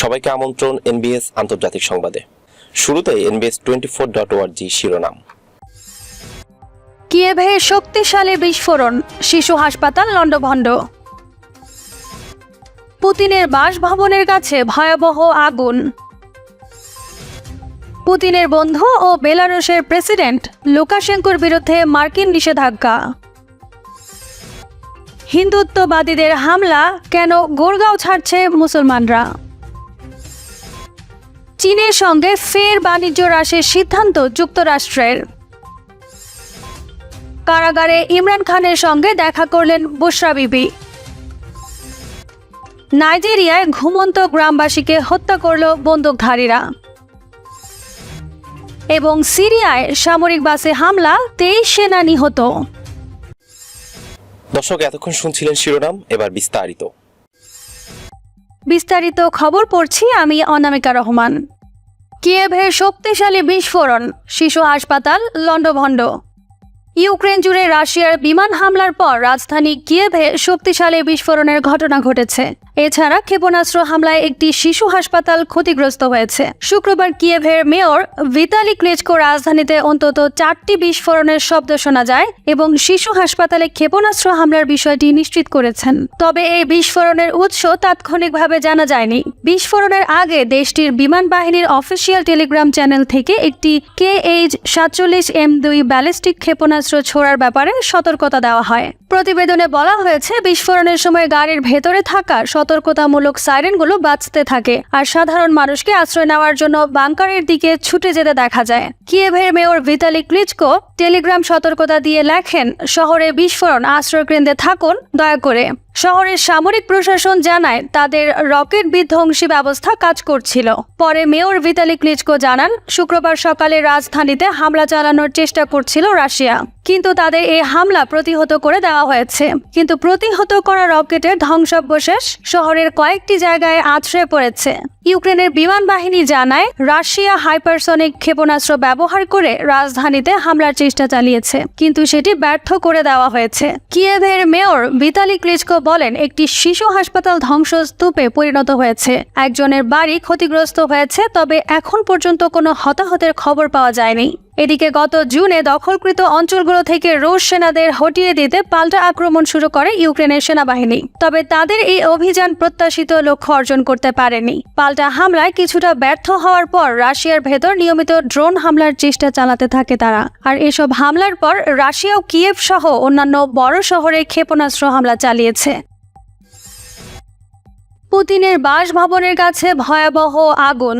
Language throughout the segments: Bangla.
সবাইকে আমন্ত্রণ এনবিএস আন্তর্জাতিক সংবাদে। শুরুতে এনবিএস টোয়েন্টি ফোর ডট ওয়ার্জি শিরোনাম। কিয়েভে শক্তিশালী বিস্ফোরণ, শিশু হাসপাতাল লণ্ডভণ্ড। পুতিনের বাসভবনের কাছে ভয়াবহ আগুন। পুতিনের বন্ধু ও বেলারুশের প্রেসিডেন্ট লুকাশেঙ্কোর বিরুদ্ধে মার্কিন নিষেধাজ্ঞা। হিন্দুত্ববাদীদের হামলা, কেন গোরগাঁও ছাড়ছে মুসলমানরা? চীনের সঙ্গে ফের বাণিজ্য হ্রাসের সিদ্ধান্ত যুক্তরাষ্ট্রের। কারাগারে ইমরান খানের সঙ্গে দেখা করলেন বুশরা বিবি। নাইজেরিয়ায় ঘুমন্ত গ্রামবাসীকে হত্যা করল বন্দুকধারীরা। এবং সিরিয়ায় সামরিক বাসে হামলা, তেইশ সেনা নিহত। দর্শক, এতক্ষণ শুনছিলেন শিরোনাম, এবার বিস্তারিত। বিস্তারিত খবর পড়ছি আমি অনামিকা রহমান। কিয়েভের শক্তিশালী বিস্ফোরণ শিশু হাসপাতাল লণ্ডভণ্ড। ইউক্রেন জুড়ে রাশিয়ার বিমান হামলার পর রাজধানী কিয়েভে শক্তিশালী বিস্ফোরণের ঘটনা ঘটেছে। এছাড়া ক্ষেপণাস্ত্র হামলায় একটি শিশু হাসপাতাল ক্ষতিগ্রস্ত হয়েছে। শুক্রবার কিয়েভের মেয়র ভিতালি ক্লেচকো রাজধানীতে অন্তত চারটি বিস্ফোরণের শব্দ শোনা যায় এবং শিশু হাসপাতালে ক্ষেপণাস্ত্র হামলার বিষয়টি নিশ্চিত করেছেন। তবে এই বিস্ফোরণের উৎস তাৎক্ষণিকভাবে জানা যায়নি। বিস্ফোরণের আগে দেশটির বিমান বাহিনীর অফিসিয়াল টেলিগ্রাম চ্যানেল থেকে একটি কে এইচ সাতচল্লিশ এম দুই ব্যালিস্টিক ক্ষেপণাস্ত্র ছোড়ার ব্যাপারে সতর্কতা দেওয়া হয়। প্রতিবেদনে বলা হয়েছে, বিস্ফোরণের সময় গাড়ির ভেতরে থাকা সতর্কতামূলক সাইরেনগুলো বাঁচতে থাকে আর সাধারণ মানুষকে আশ্রয় নেওয়ার জন্য বাংকারের দিকে ছুটে যেতে দেখা যায়। কিয়েভের মেয়র ভিতালি ক্লিচকো টেলিগ্রাম সতর্কতা দিয়ে লেখেন, শহরে বিস্ফোরণ আশ্রয়কেন্দ্রে থাকুন, দয়া করে। শহরের সামরিক প্রশাসন জানায়, তাদের রকেট বিধ্বংসী ব্যবস্থা কাজ করছিল। পরে মেয়র ভিতালি ক্লিচকো জানান, শুক্রবার সকালে রাজধানীতে হামলা চালানোর চেষ্টা করছিল রাশিয়া। কিন্তু তাদের এই হামলা প্রতিহত করে দেওয়া হয়েছে। কিন্তু প্রতিহত করা রকেটের ধ্বংসাবশেষ শহরের কয়েকটি জায়গায় আছড়ে পড়েছে। ইউক্রেনের বিমান বাহিনী জানায়, রাশিয়া হাইপারসনিক ক্ষেপণাস্ত্র ব্যবহার করে রাজধানীতে হামলার চেষ্টা চালিয়েছে, কিন্তু সেটি ব্যর্থ করে দেওয়া হয়েছে। কিয়েভের মেয়র বিতালি ক্লিচকো বলেন, একটি শিশু হাসপাতাল ধ্বংসস্তূপে পরিণত হয়েছে। একজনের বাড়ি ক্ষতিগ্রস্ত হয়েছে, তবে এখন পর্যন্ত কোনো হতাহতের খবর পাওয়া যায়নি। এদিকে গত জুনে দখলকৃত অঞ্চলগুলো থেকে রুশ সেনাদের হটিয়ে দিতে পাল্টা আক্রমণ শুরু করে ইউক্রেনের সেনাবাহিনী। তবে তাদের এই অভিযান প্রত্যাশিত লক্ষ্য অর্জন করতে পারেনি। পাল্টা হামলায় কিছুটা ব্যর্থ হওয়ার পর রাশিয়ার ভেতর নিয়মিত ড্রোন হামলার চেষ্টা চালাতে থাকে তারা। আর এসব হামলার পর রাশিয়াও কিয়েভ সহ অন্যান্য বড় শহরে ক্ষেপণাস্ত্র হামলা চালিয়েছে। পুতিনের বাসভবনের কাছে ভয়াবহ আগুন।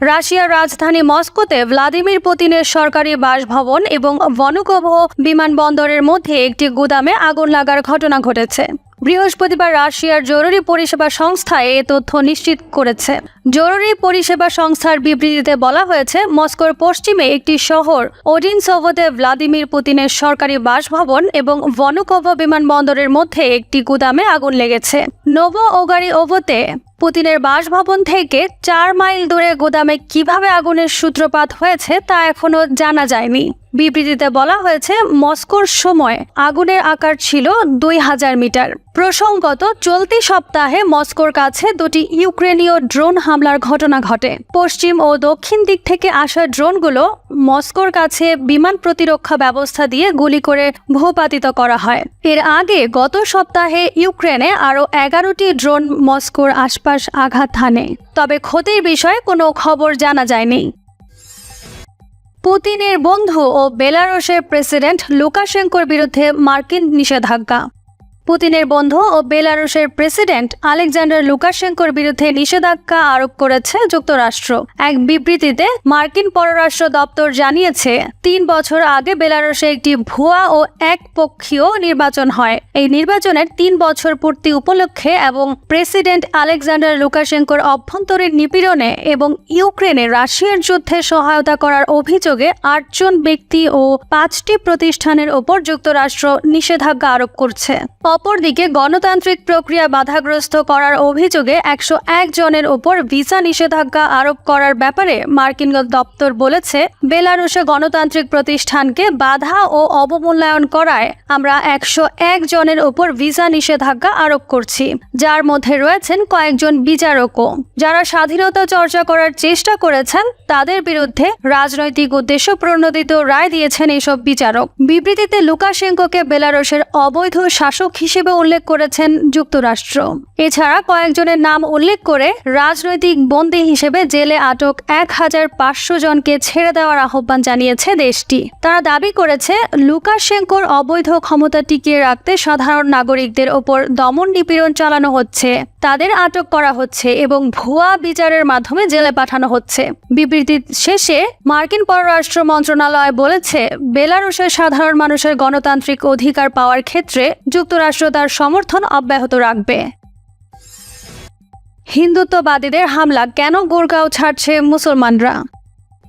রাশিয়ার রাজধানী মস্কোতে ভ্লাদিমির পুতিনের সরকারি বাসভবন এবং বনকভ বিমানবন্দরের মধ্যে একটি গুদামে আগুন লাগার ঘটনা ঘটেছে। বৃহস্পতিবার রাশিয়ার জরুরি পরিষেবা সংস্থা এ তথ্য নিশ্চিত করেছে। জরুরি পরিষেবা সংস্থার বিবৃতিতে বলা হয়েছে, মস্কোর পশ্চিমে একটি শহর, ওডিনসোভোতে ভ্লাদিমির পুতিনের সরকারি বাসভবন এবং ভনুকোভ বিমানবন্দরের মধ্যে একটি গুদামে আগুন লেগেছে। নোভো ওগারি ওভোতে পুতিনের বাসভবন থেকে চার মাইল দূরে গোদামে কীভাবে আগুনের সূত্রপাত হয়েছে তা এখনও জানা যায়নি। বিবৃতিতে বলা হয়েছে, মস্কোর সময় আগুনের আকার ছিল দুই হাজার মিটার। প্রসঙ্গত, চলতি সপ্তাহে মস্কোর কাছে দুটি ইউক্রেনীয় ড্রোন হামলার ঘটনা ঘটে। পশ্চিম ও দক্ষিণ দিক থেকে আসা ড্রোনগুলো মস্কোর কাছে বিমান প্রতিরক্ষা ব্যবস্থা দিয়ে গুলি করে ভূপাতিত করা হয়। এর আগে গত সপ্তাহে ইউক্রেনে আরও এগারোটি ড্রোন মস্কোর আশপাশ আঘাত হানে। তবে ক্ষতির বিষয়ে কোনো খবর জানা যায়নি। পুতিনের বন্ধু ও বেলারুশের প্রেসিডেন্ট লুকাশেঙ্কোর বিরুদ্ধে মার্কিন নিষেধাজ্ঞা। পুতিনের বন্ধু ও বেলারুশের প্রেসিডেন্ট আলেকজান্ডার লুকাশেঙ্কোর বিরুদ্ধে নিষেধাজ্ঞা আরোপ করেছে যুক্তরাষ্ট্র। এক বিবৃতিতে মার্কিন পররাষ্ট্র দপ্তর জানিয়েছে, তিন বছর আগে বেলারুশে একটি ভুয়া ও একপক্ষীয় নির্বাচন হয়। এই নির্বাচনের তিন বছর পূর্তি উপলক্ষে এবং প্রেসিডেন্ট আলেকজান্ডার লুকাশেঙ্কোর অভ্যন্তরীণ নিপীড়নে এবং ইউক্রেনে রাশিয়ার যুদ্ধে সহায়তা করার অভিযোগে আটজন ব্যক্তি ও পাঁচটি প্রতিষ্ঠানের ওপর যুক্তরাষ্ট্র নিষেধাজ্ঞা আরোপ করছে। অপরদিকে গণতান্ত্রিক প্রক্রিয়া বাধাগ্রস্ত করার অভিযোগে একশো এক জনের ওপর ভিসা নিষেধাজ্ঞা আরোপ করার ব্যাপারে মার্কিন দপ্তর বলেছে, বেলারুশে গণতান্ত্রিক প্রতিষ্ঠানকে বাধা ও অবমূল্যায়ন করায় আমরা একশো এক জনের ওপর ভিসা নিষেধাজ্ঞা আরোপ করছি। যার মধ্যে রয়েছেন কয়েকজন বিচারকও। যারা স্বাধীনতা চর্চা করার চেষ্টা করেছেন, তাদের বিরুদ্ধে রাজনৈতিক উদ্দেশ্য প্রণোদিত রায় দিয়েছেন এসব বিচারক। বিবৃতিতে লুকাশেঙ্কোকে বেলারসের অবৈধ শাসক হিসেবে উল্লেখ করেছেন যুক্তরাষ্ট্র। এছাড়া কয়েকজনের নাম উল্লেখ করে রাজনৈতিক বন্দী হিসেবে জেলে আটক এক হাজার পাঁচশো জনকে ছেড়ে দেওয়ার আহ্বান জানিয়েছে দেশটি। তারা দাবি করেছে, লুকাশেঙ্কোর অবৈধ ক্ষমতা টিকিয়ে রাখতে সাধারণ নাগরিকদের ওপর দমন নিপীড়ন চালানো হচ্ছে। তাদের আটক করা হচ্ছে এবং ভুয়া বিচারের মাধ্যমে জেলে পাঠানো হচ্ছে। বিবৃতি শেষে মার্কিন পররাষ্ট্র মন্ত্রণালয় বলেছে, বেলারুশের সাধারণ মানুষের গণতান্ত্রিক অধিকার পাওয়ার ক্ষেত্রে যুক্তরাষ্ট্র তার সমর্থন অব্যাহত রাখবে। হিন্দুত্ববাদীদের হামলা কেন গোরগাঁও ছাড়ছে মুসলমানরা?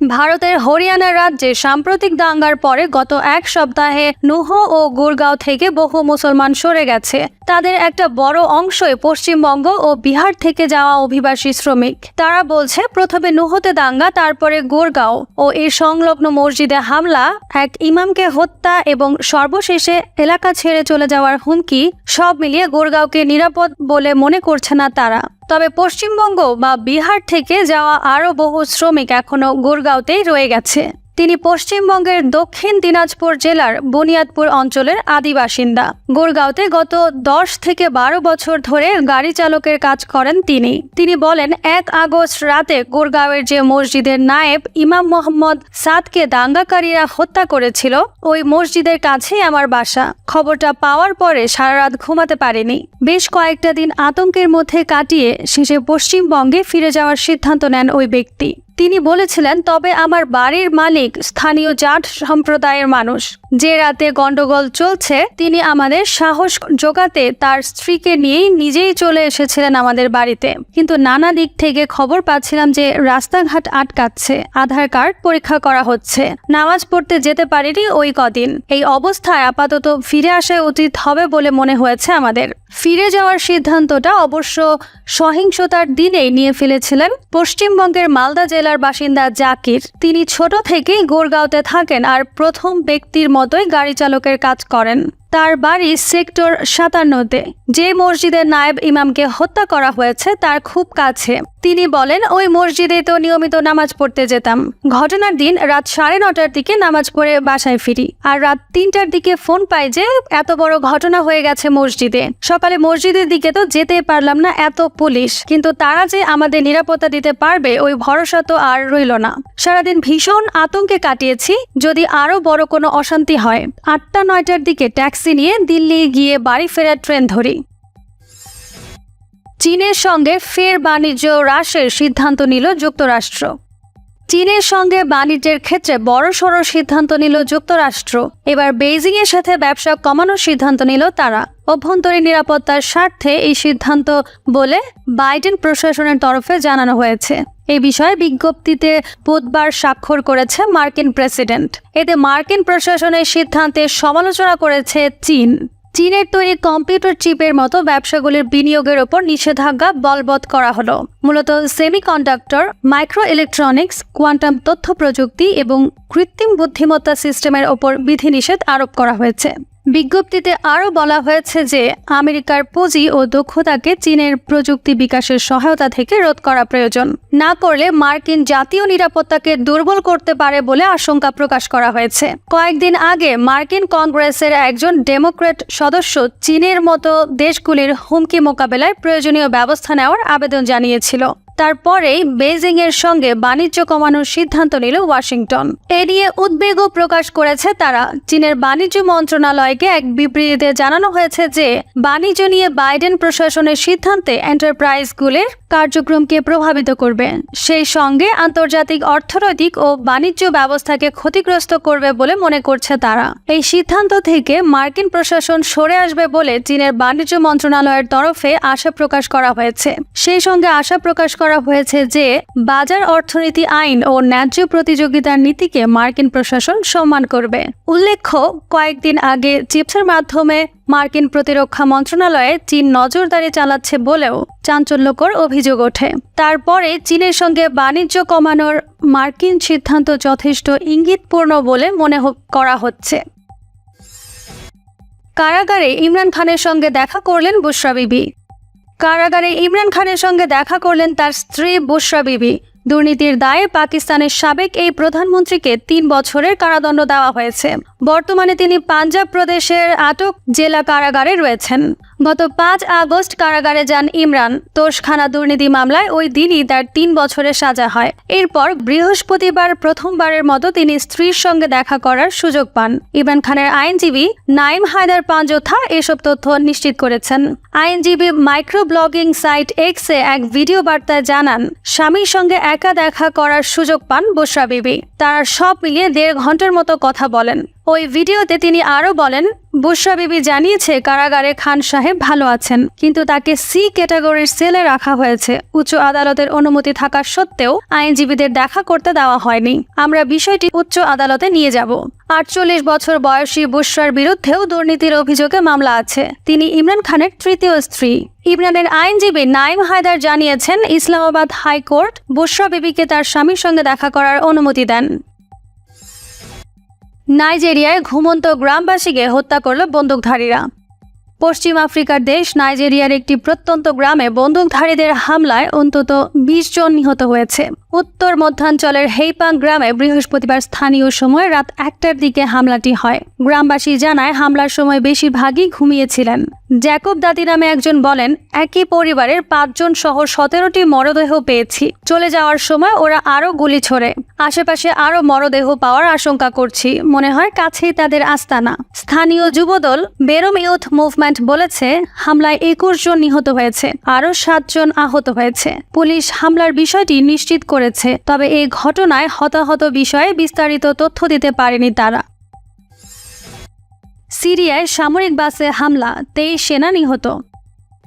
ভারতের হরিয়ানা রাজ্যে সাম্প্রতিক দাঙ্গার পরে গত এক সপ্তাহে নুহ ও গুরগাঁও থেকে বহু মুসলমান সরে গেছে। তাদের একটা বড় অংশই পশ্চিমবঙ্গ ও বিহার থেকে যাওয়া অভিবাসী শ্রমিক। তারা বলছে, প্রথমে নুহতে দাঙ্গা, তারপরে গুরগাঁও ও এর সংলগ্ন মসজিদে হামলা, এক ইমামকে হত্যা এবং সর্বশেষে এলাকা ছেড়ে চলে যাওয়ার হুমকি সব মিলিয়ে গুরগাঁওকে নিরাপদ বলে মনে করছে না তারা। তবে পশ্চিমবঙ্গ বা বিহার থেকে যাওয়া আরও বহু শ্রমিক এখনও গুরগাঁওতেই রয়ে গেছে। তিনি পশ্চিমবঙ্গের দক্ষিণ দিনাজপুর জেলার বুনিয়াদপুর অঞ্চলের আদি বাসিন্দা গুরগাঁওতে গত দশ থেকে বারো বছর ধরে গাড়ি চালকের কাজ করেন তিনি। তিনি বলেন, এক আগস্ট রাতে গুরগাঁওয়ের যে মসজিদের নায়েব ইমাম মোহাম্মদ সাদকে দাঙ্গাকারীরা হত্যা করেছিল, ওই মসজিদের কাছেই আমার বাসা। খবরটা পাওয়ার পরে সারা রাত ঘুমাতে পারিনি। বেশ কয়েকটা দিন আতঙ্কের মধ্যে কাটিয়ে শেষে পশ্চিমবঙ্গে ফিরে যাওয়ার সিদ্ধান্ত নেন ওই ব্যক্তি। তিনি বলেছিলেন তবে আমার বাড়ির মালিক স্থানীয় জাট সম্প্রদায়ের মানুষ। যে রাতে গন্ডগোল চলছে, তিনি আমাদের সাহস জোগাতে তার স্ত্রীকে নিয়েই নিজেই চলে এসেছিলেন আমাদের বাড়িতে। কিন্তু নানা দিক থেকে খবর পাচ্ছিলাম যে রাস্তাঘাট আটকাচ্ছে, আধার কার্ড পরীক্ষা করা হচ্ছে। নামাজ পড়তে যেতে পারিনি ওই কদিন। এই অবস্থায় আপাতত ফিরে আসা উচিত হবে বলে মনে হয়েছে আমাদের। ফিরে যাওয়ার সিদ্ধান্তটা অবশ্য সহিংসতার দিনেই নিয়ে ফেলেছিলেন পশ্চিমবঙ্গের মালদা জেলার বাসিন্দা জাকির। তিনি ছোট থেকেই গোরগাঁওতে থাকেন আর প্রথম ব্যক্তির মতোই গাড়ি চালকের কাজ করেন। তার বাড়ি সেক্টর সাতান্নতে। যে মসজিদের নায়েব ইমামকে হত্যা করা হয়েছে তার খুব কাছে। তিনি বলেন, ওই মসজিদে তো নিয়মিত নামাজ পড়তে যেতাম। ঘটনার দিন রাত সাড়ে নটার দিকে নামাজ পড়ে বাসায় ফিরি। আর রাত তিনটার দিকে ফোন পাই যে, এত বড় ঘটনা হয়ে গেছে মসজিদে। সকালে মসজিদের দিকে তো যেতে পারলাম না এত পুলিশ। কিন্তু তারা যে আমাদের নিরাপত্তা দিতে পারবে, ওই ভরসা তো আর রইল না। সারাদিন ভীষণ আতঙ্কে কাটিয়েছি। যদি আরও বড় কোনো অশান্তি হয়, আটটা নয়টার দিকে ট্যাক্সি নিয়ে দিল্লি গিয়ে বাড়ি ফেরার ট্রেন ধরি চীনের সঙ্গে ফের বাণিজ্য হ্রাসের সিদ্ধান্ত নিল যুক্তরাষ্ট্র। চীনের সঙ্গে বাণিজ্যের ক্ষেত্রে বড়সড় সিদ্ধান্ত নিল যুক্তরাষ্ট্র। এবার বেইজিং এর সাথে ব্যবসা কমানোর সিদ্ধান্ত নিল তারা। অভ্যন্তরীণ নিরাপত্তার স্বার্থে এই সিদ্ধান্ত বলে বাইডেন প্রশাসনের তরফে জানানো হয়েছে। এই বিষয়ে বিজ্ঞপ্তিতে বুধবার স্বাক্ষর করেছে মার্কিন প্রেসিডেন্ট। এতে মার্কিন প্রশাসনের সিদ্ধান্তে সমালোচনা করেছে চীন। চীনের তৈরি কম্পিউটার চিপের মতো ব্যবসাগুলির বিনিয়োগের ওপর নিষেধাজ্ঞা বলবৎ করা হলো। মূলত সেমিকন্ডাক্টর মাইক্রো ইলেকট্রনিক্স কোয়ান্টাম তথ্য প্রযুক্তি এবং কৃত্রিম বুদ্ধিমত্তা সিস্টেমের ওপর বিধিনিষেধ আরোপ করা হয়েছে। বিজ্ঞপ্তিতে আরও বলা হয়েছে যে আমেরিকার পুঁজি ও দক্ষতাকে চীনের প্রযুক্তি বিকাশের সহায়তা থেকে রোধ করা প্রয়োজন। না করলে মার্কিন জাতীয় নিরাপত্তাকে দুর্বল করতে পারে বলে আশঙ্কা প্রকাশ করা হয়েছে। কয়েকদিন আগে মার্কিন কংগ্রেসের একজন ডেমোক্রেট সদস্য চীনের মতো দেশগুলির হুমকি মোকাবেলায় প্রয়োজনীয় ব্যবস্থা নেওয়ার আবেদন জানিয়েছিল। তারপরেই বেজিং এর সঙ্গে বাণিজ্য কমানোর সিদ্ধান্ত নিল ওয়াশিংটন। এ নিয়ে উদ্বেগও প্রকাশ করেছে তারা। চীনের বাণিজ্য মন্ত্রণালয়কে এক বিবৃতিতে জানানো হয়েছে যে, বাণিজ্য নিয়ে বাইডেন প্রশাসনের সিদ্ধান্তে এন্টারপ্রাইজগুলির কার্যক্রমকে প্রভাবিত করবে। সেই সঙ্গে আন্তর্জাতিক অর্থনৈতিক ও বাণিজ্য ব্যবস্থাকে ক্ষতিগ্রস্ত করবে বলে মনে করছে তারা। এই সিদ্ধান্ত থেকে মার্কিন প্রশাসন সরে আসবে বলে চীনের বাণিজ্য মন্ত্রণালয়ের তরফে আশা প্রকাশ করা হয়েছে। সেই সঙ্গে আশা প্রকাশ করা করা হয়েছে যে বাজার অর্থনীতি আইন ও ন্যায্য প্রতিযোগিতার নীতিকে মার্কিন প্রশাসন সম্মান করবে। উল্লেখ্য, কয়েকদিন আগে চিপসের মাধ্যমে মার্কিন প্রতিরক্ষা মন্ত্রণালয়ে চীন নজরদারি চালাচ্ছে বলেও চাঞ্চল্যকর অভিযোগ ওঠে। তারপরে চীনের সঙ্গে বাণিজ্য কমানোর মার্কিন সিদ্ধান্ত যথেষ্ট ইঙ্গিতপূর্ণ বলে মনে করা হচ্ছে। কারাগারে ইমরান খানের সঙ্গে দেখা করলেন বুশরা বিবি কারাগারে ইমরান খানের সঙ্গে দেখা করলেন তার স্ত্রী বুশরা বিবি। দুর্নীতির দায়ে পাকিস্তানের সাবেক এই প্রধানমন্ত্রীকে তিন বছরের কারাদণ্ড দেওয়া হয়েছে। বর্তমানে তিনি পাঞ্জাব প্রদেশের আটক জেলা কারাগারে রয়েছেন। গত পাঁচ আগস্ট কারাগারে যান ইমরান। তোষখানা দুর্নীতি মামলায় ওই দিনই তার তিন বছরের সাজা হয়। এরপর বৃহস্পতিবার প্রথমবারের মতো তিনি স্ত্রীর সঙ্গে দেখা করার সুযোগ পান। ইমরান খানের আইনজীবী নাইম হায়দার পাঞ্জোথা এসব তথ্য নিশ্চিত করেছেন। আইনজীবী মাইক্রো ব্লগিং সাইট এক্সে এক ভিডিও বার্তায় জানান, স্বামীর সঙ্গে একা দেখা করার সুযোগ পান বসরা বিবি। তারা সব মিলিয়ে দেড় ঘণ্টার মতো কথা বলেন। ওই ভিডিওতে তিনি আরও বলেন বুশরা বিবি জানিয়েছে কারাগারে খান সাহেব ভালো আছেন, কিন্তু তাকে সি ক্যাটাগরির সেলে রাখা হয়েছে। উচ্চ আদালতের অনুমতি থাকা সত্ত্বেও আইনজীবীদের দেখা করতে দেওয়া হয়নি। আমরা বিষয়টি উচ্চ আদালতে নিয়ে যাব। আটচল্লিশ বছর বয়সী বুশরার বিরুদ্ধেও দুর্নীতির অভিযোগে মামলা আছে। তিনি ইমরান খানের তৃতীয় স্ত্রী। ইমরানের আইনজীবী নাইম হায়দার জানিয়েছেন, ইসলামাবাদ হাইকোর্ট বুশরা বিবিকে তার স্বামীর সঙ্গে দেখা করার অনুমতি দেন। নাইজেরিয়ায় ঘুমন্ত গ্রামবাসীকে হত্যা করল বন্দুকধারীরা। পশ্চিম আফ্রিকার দেশ নাইজেরিয়ার একটি প্রত্যন্ত গ্রামে বন্দুকধারীদের হামলায় অন্তত বিশ জন নিহত হয়েছে। উত্তর মধ্যাঞ্চলের হেইপাং গ্রামে বৃহস্পতিবার স্থানীয় সময় রাত একটার দিকে হামলাটি হয়। গ্রামবাসী জানায়, হামলার সময় বেশিরভাগই ঘুমিয়েছিলেন। জ্যাকব দাদি নামে একজন বলেন, একই পরিবারের পাঁচজন সহ সতেরোটি মরদেহ পেয়েছি। চলে যাওয়ার সময় ওরা আরও গুলি ছোড়ে। আশেপাশে আরও মরদেহ পাওয়ার আশঙ্কা করছি। মনে হয় কাছেই তাদের আস্তানা। স্থানীয় যুবদল বেরম ইউথ মুভমেন্ট বলেছে, হামলায় একুশ জন নিহত হয়েছে আরও সাতজন আহত হয়েছে। পুলিশ হামলার বিষয়টি নিশ্চিত করেছে, তবে এই ঘটনায় হতাহত বিষয়ে বিস্তারিত তথ্য দিতে পারেনি তারা। সিরিয়ায় সামরিক বাসে হামলা, তেইশ সেনা নিহত।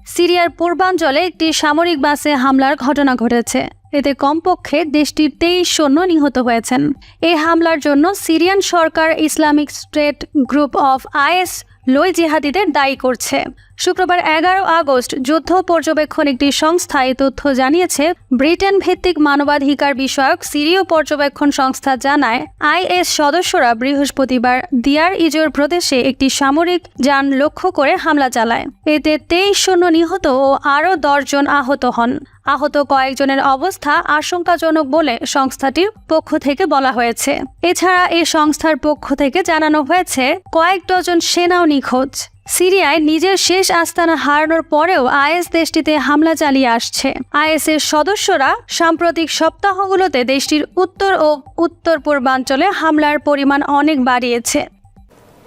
সিরিয়ার পূর্বাঞ্চলে একটি সামরিক বাসে হামলার ঘটনা ঘটেছে। এতে কমপক্ষে দেশটির তেইশ সৈন্য নিহত হয়েছেন। এই হামলার জন্য Syrian Sarkar Islamic State group of IS লই জিহাদিদের দায়ী করছে। শুক্রবার এগারো আগস্ট যুদ্ধ পর্যবেক্ষণ একটি সংস্থা এই তথ্য জানিয়েছে, ব্রিটেন ভিত্তিক মানবাধিকার বিষয়ক সিরীয় পর্যবেক্ষণ সংস্থা জানায়, আইএস সদস্যরা বৃহস্পতিবার দিয়ার ইজোর প্রদেশে একটি সামরিক যান লক্ষ্য করে হামলা চালায়। এতে তেইশ শূন্য নিহত ও আরও দশজন আহত হন। আহত কয়েকজনের অবস্থা আশঙ্কাজনক বলে সংস্থাটির পক্ষ থেকে বলা হয়েছে। এছাড়া এ সংস্থার পক্ষ থেকে জানানো হয়েছে, কয়েক ডজন সেনাও নিখোঁজ। সিরিয়ায় নিজের শেষ আস্তানা হারানোর পরেও আইএস দেশটিতে হামলা চালিয়ে আসছে। আইএসের সদস্যরা সাম্প্রতিক সপ্তাহগুলোতে দেশটির উত্তর ও উত্তর পূর্বাঞ্চলে হামলার পরিমাণ অনেক বাড়িয়েছে।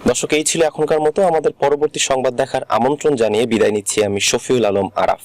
দর্শক, এই ছিল এখনকার মতো। আমাদের পরবর্তী সংবাদ দেখার আমন্ত্রণ জানিয়ে বিদায় নিচ্ছি আমি শফিউল আলম আরাফ।